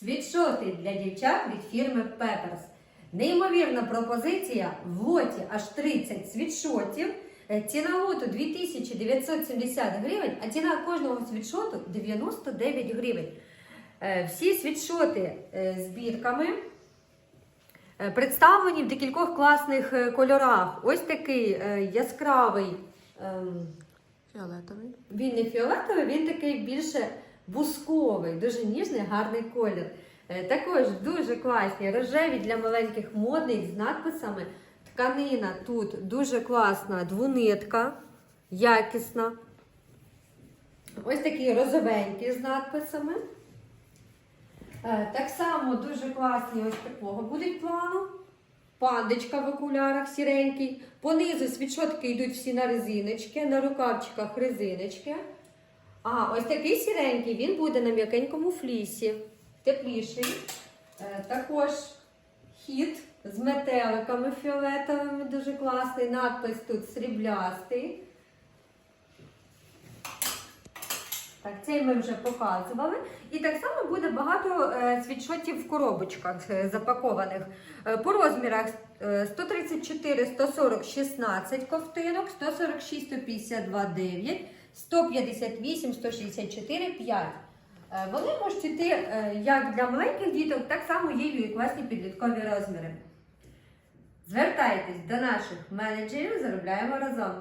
Світшоти для дівчат від фірми Peppers. Неймовірна пропозиція в лоті аж 30 світшотів. Е, Ціна лоту 2970 гривень, а ціна кожного світшоту 99 гривень. Е, Всі світшоти е, з бірками представлені в декількох класних кольорах. Ось такий яскравий. ем, Фіолетовий. він не фіолетовий, він такий більше бусковий, дуже ніжний, гарний колір. Е, Також дуже класні рожеві для маленьких модних з надписами. Тканина тут дуже класна, двунитка, якісна. Ось такі розовенькі з надписами. Е, Так само дуже класні ось такого будуть плану. Пандочка в окулярах сіренький. Понизу світшотки йдуть всі на резиночки, на рукавчиках резиночки. А ось такий сіренький, він буде на м'якенькому флісі, тепліший. Е, також хіт з метеликами фіолетовими, дуже класний. Надпис тут сріблястий. Так, цей ми вже показували. І так само буде багато е, світшотів в коробочках е, запакованих. По розмірах е, 134, 140, 16 ковтинок, 146, 152, 9, 158, 164, 5. Е, вони можуть йти е, як для маленьких діток, так само є і класні підліткові розміри. Звертайтесь до наших менеджерів, заробляємо разом.